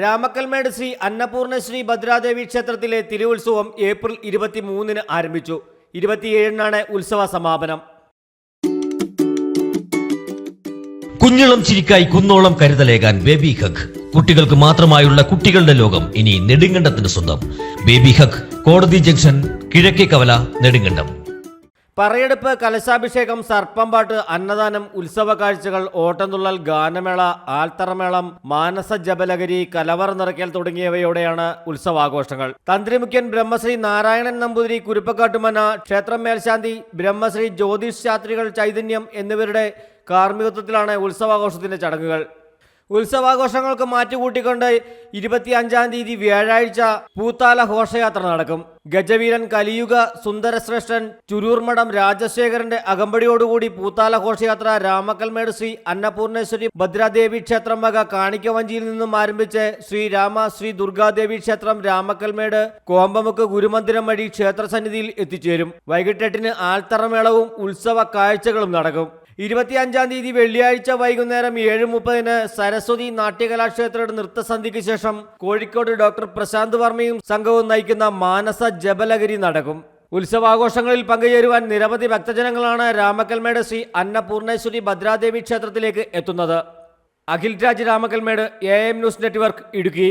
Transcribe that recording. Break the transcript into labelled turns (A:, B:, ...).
A: രാമക്കൽമേട് ശ്രീ അന്നപൂർണശ്രീ ഭദ്രാദേവി ക്ഷേത്രത്തിലെ തിരുവുത്സവം ഏപ്രിൽ ഇരുപത്തി മൂന്നിന് ആരംഭിച്ചു. ഇരുപത്തിയേഴിനാണ് ഉത്സവ സമാപനം.
B: കുഞ്ഞിളം ചിരിക്കായി കുന്നോളം കരുതലേകാൻ ബേബി ഹഗ്. കുട്ടികൾക്ക് മാത്രമായുള്ള കുട്ടികളുടെ ലോകം ഇനി നെടുങ്കണ്ടത്തിന് സ്വന്തം. ബേബി ഹഗ് കോടതി ജംഗ്ഷൻ കിഴക്കേ കവല നെടുങ്കണ്ടം.
A: പറയെടുപ്പ് കലശാഭിഷേകം സർപ്പംപാട്ട് അന്നദാനം ഉത്സവ കാഴ്ചകൾ ഓട്ടംതുള്ളൽ ഗാനമേള ആൽത്തറമേളം മാനസ ജപലഗരി കലവർ നിറയ്ക്കൽ തുടങ്ങിയവയോടെയാണ് ഉത്സവാഘോഷങ്ങൾ. തന്ത്രിമുഖ്യൻ ബ്രഹ്മശ്രീ നാരായണൻ നമ്പൂതിരി കുരുപ്പക്കാട്ടുമന ക്ഷേത്രം മേൽശാന്തി ബ്രഹ്മശ്രീ ജ്യോതിഷ് ശാസ്ത്രികൾ ചൈതന്യം എന്നിവരുടെ കാർമ്മികത്വത്തിലാണ് ഉത്സവാഘോഷത്തിന്റെ ചടങ്ങുകൾ. ഉത്സവാഘോഷങ്ങൾക്ക് മാറ്റുകൂട്ടിക്കൊണ്ട് ഇരുപത്തിയഞ്ചാം തീയതി വ്യാഴാഴ്ച പൂത്താല ഘോഷയാത്ര നടക്കും. ഗജവീരൻ കലിയുഗ സുന്ദരശ്രേഷ്ഠൻ ചുരൂർമഠം രാജശേഖരന്റെ അകമ്പടിയോടുകൂടി പൂത്താല ഘോഷയാത്ര രാമക്കൽമേട് ശ്രീ അന്നപൂർണേശ്വരി ഭദ്രാദേവി ക്ഷേത്രം വക കാണിക്കവഞ്ചിയിൽ നിന്നും ആരംഭിച്ച് ശ്രീ രാമ ശ്രീ ദുർഗാദേവി ക്ഷേത്രം രാമക്കൽമേട് കോമ്പമുക്ക് ഗുരുമന്ദിരം വഴി ക്ഷേത്രസന്നിധിയിൽ എത്തിച്ചേരും. വൈകിട്ട് എട്ടിന് ആൽത്തറമേളവും ഉത്സവ കാഴ്ചകളും നടക്കും. ഇരുപത്തിയഞ്ചാം തീയതി വെള്ളിയാഴ്ച വൈകുന്നേരം ഏഴ് മുപ്പതിന് സരസ്വതി നാട്യകലാക്ഷേത്രയുടെ നൃത്തസന്ധിക്ക് ശേഷം കോഴിക്കോട് ഡോക്ടർ പ്രശാന്ത് വർമ്മയും സംഘവും നയിക്കുന്ന മാനസ ജബലഗിരി നടക്കും. ഉത്സവാഘോഷങ്ങളിൽ പങ്കുചേരുവാൻ നിരവധി ഭക്തജനങ്ങളാണ് രാമക്കൽമേട് ശ്രീ അന്നപൂർണേശ്വരി ഭദ്രാദേവി ക്ഷേത്രത്തിലേക്ക് എത്തുന്നത്. Akhil Raj Ramakkalmedu A M news network Idukki.